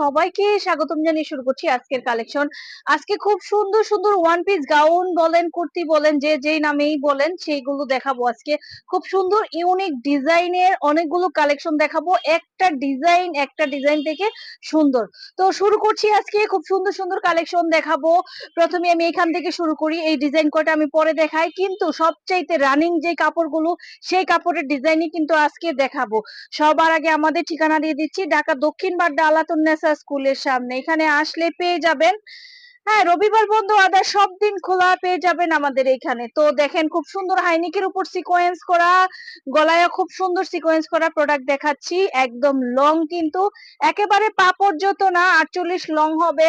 সবাইকে স্বাগতম জানিয়ে শুরু করছি আজকের কালেকশন আজকে খুব সুন্দর সুন্দর ওয়ান পিস গাউন বলেন, কুর্তি বলেন, যে যেই নামেই বলেন, সেইগুলো দেখাবো আজকে। খুব সুন্দর ইউনিক ডিজাইনের অনেকগুলো কালেকশন দেখাবো। একটা ডিজাইন একটা ডিজাইন থেকে সুন্দর। তো শুরু করছি আজকে, খুব সুন্দর সুন্দর কালেকশন দেখাবো। প্রথমে আমি এখান থেকে শুরু করি, এই ডিজাইন কটা আমি পরে দেখাই। কিন্তু সবচাইতে রানিং যে কাপড়গুলো, সেই কাপড়ের ডিজাইনই কিন্তু আজকে দেখাবো। সবার আগে আমাদের ঠিকানা দিয়ে দিচ্ছি, ঢাকা দক্ষিণ বাড্ডা আলাতুন্নেসা স্কুলের সামনে। এখানে আসলে পেয়ে যাবেন হ্যাঁ রবিবার বন্ধ আদার সব দিন খোলা পেয়ে যাবেন আমাদের এখানে। তো দেখেন, খুব সুন্দর হাইনিকের উপর সিকোয়েন্স করা গলায় খুব সুন্দর সিকোয়েন্স করা প্রোডাক্ট দেখাচ্ছি। একদম লং কিন্তু, একেবারে পা পর্যন্ত না, আটচল্লিশ লং হবে।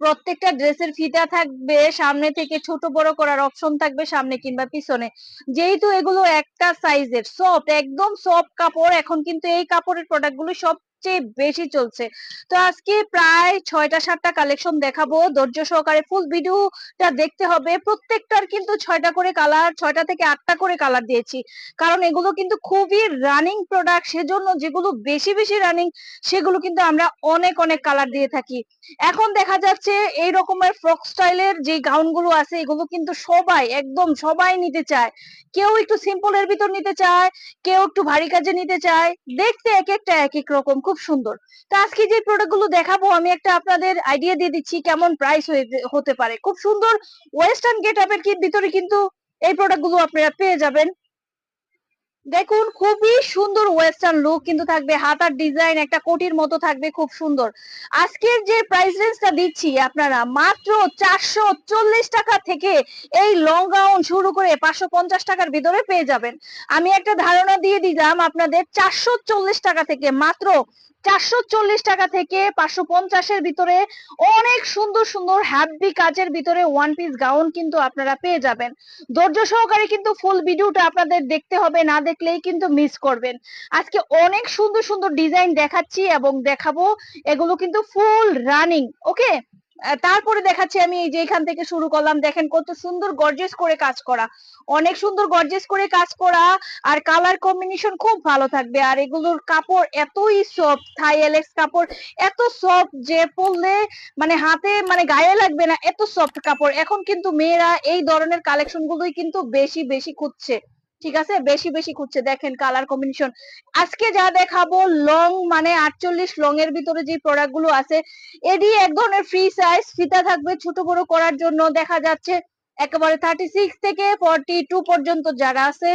প্রত্যেকটা ড্রেসের ফিতা থাকবে, সামনে থেকে ছোট বড় করার অপশন থাকবে সামনে কিংবা পিছনে। যেহেতু এগুলো একটা সাইজের সফট একদম সফট কাপড়, এখন কিন্তু এই কাপড়ের প্রোডাক্টগুলো সবচেয়ে বেশি চলছে। তো আজকে প্রায় ছয়টা, সাতটা কালেকশন দেখাবো। ধৈর্য সহকারে ফুল ভিডিওটা দেখতে হবে। প্রত্যেকটার কিন্তু ছয়টা করে কালার ছয়টা থেকে আটটা করে কালার দিয়েছি। কারণ এগুলো কিন্তু খুবই রানিং প্রোডাক্ট সেজন্য যেগুলো বেশি বেশি রানিং সেগুলো কিন্তু আমরা অনেক অনেক কালার দিয়ে থাকি। এখন দেখা যাচ্ছে এই রকমের ফ্রক স্টাইলের যে গাউনগুলো আছে, এগুলো কিন্তু সবাই, একদম সবাই নিতে চায়। কেউ একটু সিম্পলের ভিতর নিতে চায়, কেউ একটু ভারী কাজে নিতে চায়। দেখতে এক একটা, এক এক রকম। খুব সুন্দর। তো আজকে যে প্রোডাক্টগুলো দেখাবো, আমি একটা আপনাদের আইডিয়া দিয়ে দিচ্ছি কেমন প্রাইস হতে পারে। খুব সুন্দর ওয়েস্টার্ন গেট আপের ভিতরে কিন্তু এই প্রোডাক্টগুলো আপনারা পেয়ে যাবেন। দেখুন, খুবই সুন্দর ওয়েস্টার্ন লুক কিন্তু থাকবে। হাতার ডিজাইন একটা কোটির মতো থাকবে, খুব সুন্দর। আজকের যে প্রাইস রেঞ্জটা দিচ্ছি আপনারা, মাত্র চারশো চল্লিশ টাকা থেকে এই লং গাউন শুরু করে পাঁচশো পঞ্চাশ টাকার ভিতরে পেয়ে যাবেন। আমি একটা ধারণা দিয়ে দিলাম, আপনাদের চারশো চল্লিশ টাকা থেকে মাত্র চারশো চল্লিশ টাকা থেকে পাঁচশো পঞ্চাশের ভিতরে অনেক সুন্দর সুন্দর হ্যাপি কাজের ভিতরে ওয়ান পিস গাউন কিন্তু আপনারা পেয়ে যাবেন। ধৈর্য সহকারে কিন্তু ফুল ভিডিওটা আপনাদের দেখতে হবে, না দেখলেই কিন্তু মিস করবেন। আজকে অনেক সুন্দর সুন্দর ডিজাইন দেখাচ্ছি এবং দেখাবো, এগুলো কিন্তু ফুল রানিং ওকে তারপরে দেখাচ্ছি আমি এই যে এখান থেকে শুরু করলাম। দেখেন কত সুন্দর গর্জেস করে কাজ করা। অনেক সুন্দর গর্জেস করে কাজ করা আর কালার কম্বিনেশন খুব ভালো থাকবে। আর এগুলোর কাপড় এতই সফট থাই এলেক্স কাপড় এত সফট যে পরলে মানে হাতে মানে গায়ে লাগবে না, এত সফট কাপড়। এখন কিন্তু মেয়েরা এই ধরনের কালেকশন গুলোই কিন্তু বেশি বেশি খুঁজছে। ঠিক আছে? বেশি বেশি খুঁজছে। দেখেন কালার কম্বিনেশন আজকে যা দেখাবো লং মানে আটচল্লিশ লং এর ভিতরে যে প্রোডাক্টগুলো আছে এডি এক ধরনের ফ্রি সাইজ ফিতা থাকবে ছোট বড় করার জন্য। দেখা যাচ্ছে একেবারে থার্টি সিক্স থেকে ফর্টি টু পর্যন্ত যারা আছে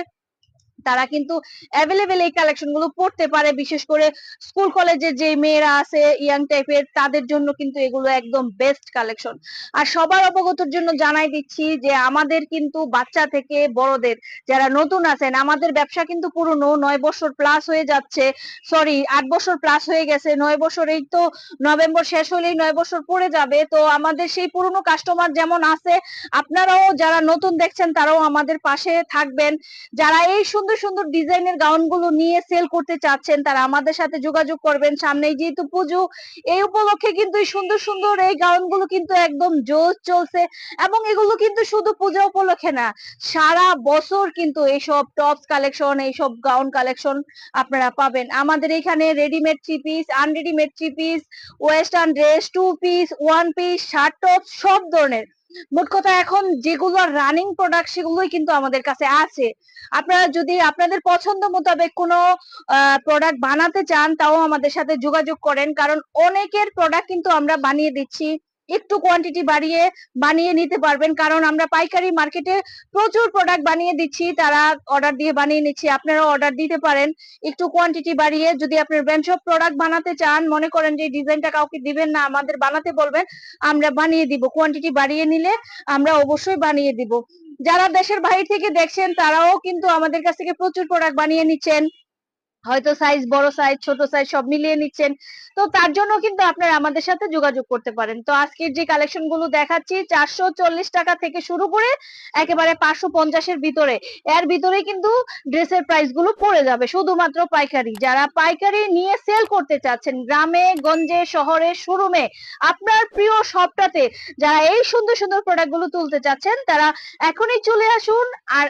তারা কিন্তু অ্যাভেলেবেল এই কালেকশনগুলো পড়তে পারে, বিশেষ করে স্কুল কলেজের যে মেয়েরা আছে ইয়াং টাইপের তাদের জন্য কিন্তু এগুলো একদম বেস্ট কালেকশন আর সবার অবগতর জন্য জানাই দিচ্ছি যে আমাদের কিন্তু বাচ্চা থেকে বড়দের যারা নতুন আছেন, আমাদের ব্যবসা কিন্তু পুরনো, নয় বছর প্লাস হয়ে যাচ্ছে সরি আট বছর প্লাস হয়ে গেছে, নয় বছর এই তো নভেম্বর শেষ হলেই নয় বছর পড়ে যাবে, তো আমাদের সেই পুরনো কাস্টমার যেমন আছে, আপনারাও যারা নতুন দেখছেন তারাও আমাদের পাশে থাকবেন। যারা এই সুন্দর সুন্দর সুন্দর ডিজাইনের গাউনগুলো নিয়ে সেল করতে চাচ্ছেন, তারা আমাদের সাথে যোগাযোগ করবেন। সামনেই যেহেতু পুজো, এই উপলক্ষে কিন্তু এই সুন্দর সুন্দর এই গাউনগুলো কিন্তু একদম জোস চলছে এবং এগুলো কিন্তু শুধু পূজা উপলক্ষে না, সারা বছর কিন্তু এইসব টপস কালেকশন এইসব গাউন কালেকশন আপনারা পাবেন। আমাদের এখানে readymade three piece unreadymade three piece western dress two piece one piece shirt top সব ধরনের। মোট কথা এখন যেগুলো রানিং প্রোডাক্ট সেগুলোই কিন্তু আমাদের কাছে আছে। আপনারা যদি আপনাদের পছন্দ মোতাবেক কোনো প্রোডাক্ট বানাতে চান, তাও আমাদের সাথে যোগাযোগ করেন। কারণ অনেকের প্রোডাক্ট কিন্তু আমরা বানিয়ে দিচ্ছি। একটু কোয়ান্টিটি বাড়িয়ে বানিয়ে নিতে পারবেন। কারণ আমরা পাইকারি মার্কেটে প্রচুর প্রোডাক্ট বানিয়ে দিচ্ছি, তারা অর্ডার দিয়ে বানিয়ে নিচ্ছি আপনারা অর্ডার দিতে পারেন। একটু কোয়ান্টিটি বাড়িয়ে যদি আপনার সব প্রোডাক্ট বানাতে চান, মনে করেন যে ডিজাইনটা কাউকে দিবেন না, আমাদের বানাতে বলবেন, আমরা বানিয়ে দিব। কোয়ান্টিটি বাড়িয়ে নিলে আমরা অবশ্যই বানিয়ে দিব। যারা দেশের বাইরে থেকে দেখছেন, তারাও কিন্তু আমাদের কাছ থেকে প্রচুর প্রোডাক্ট বানিয়ে নিচ্ছেন। হয়তো সাইজ বড় সাইজ ছোট সাইজ সব মিলিয়ে নিচ্ছেন। তো তার জন্য কিন্তু আপনারা আমাদের সাথে যোগাযোগ করতে পারেন। তো আজকের যে কালেকশনগুলো দেখাচ্ছি, চারশো চল্লিশ টাকা থেকে শুরু করে একেবারে পাঁচশো পঞ্চাশের ভিতরে। এর ভিতরে কিন্তু ড্রেসের প্রাইসগুলো পড়ে যাবে। শুধুমাত্র পাইকারি। যারা পাইকারি নিয়ে সেল করতে চাচ্ছেন, গ্রামে, গঞ্জে, শহরে, শোরুমে, আপনার প্রিয় সবটাতে যারা এই সুন্দর সুন্দর প্রোডাক্টগুলো তুলতে চাচ্ছেন, তারা এখনই চলে আসুন। আর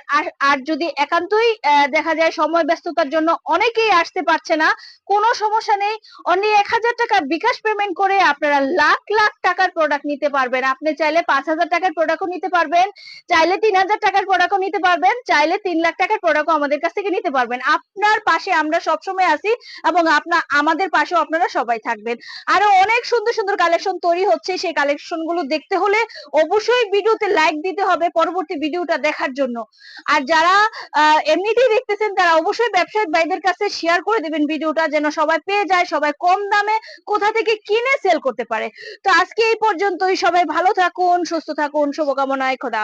আর যদি একান্তই দেখা যায় সময় ব্যস্ততার জন্য অনেক অনেকেই আসতে পারছে না। কোনো সমস্যা নেই। অনলি এক হাজার টাকা বিকাশ পেমেন্ট করে আপনারা লাখ লাখ টাকার প্রোডাক্ট নিতে পারবেন। আপনি চাইলে পাঁচ হাজার টাকার প্রোডাক্টও নিতে পারবেন। চাইলে তিন হাজার টাকার প্রোডাক্টও নিতে পারবেন। চাইলে তিন লাখ টাকার প্রোডাক্টও আমাদের কাছ থেকে নিতে পারবেন। আপনার পাশে আমরা সবসময় আছি এবং আপনার আমাদের পাশেও আপনারা সবাই থাকবেন। আরও অনেক সুন্দর সুন্দর কালেকশন তৈরি হচ্ছে। সেই কালেকশনগুলো দেখতে হলে অবশ্যই ভিডিওতে লাইক দিতে হবে পরবর্তী ভিডিওটা দেখার জন্য। আর যারা এমনিতেই দেখতেছেন তারা অবশ্যই ব্যবসায়িক ভাইদের কাছে শেয়ার করে দেবেন ভিডিওটা যেন সবাই পেয়ে যায়, সবাই কম দামে কোথা থেকে কিনে সেল করতে পারে। তো আজকে এই পর্যন্তই, সবাই ভালো থাকুন, সুস্থ থাকুন, শুভকামনায় খোদা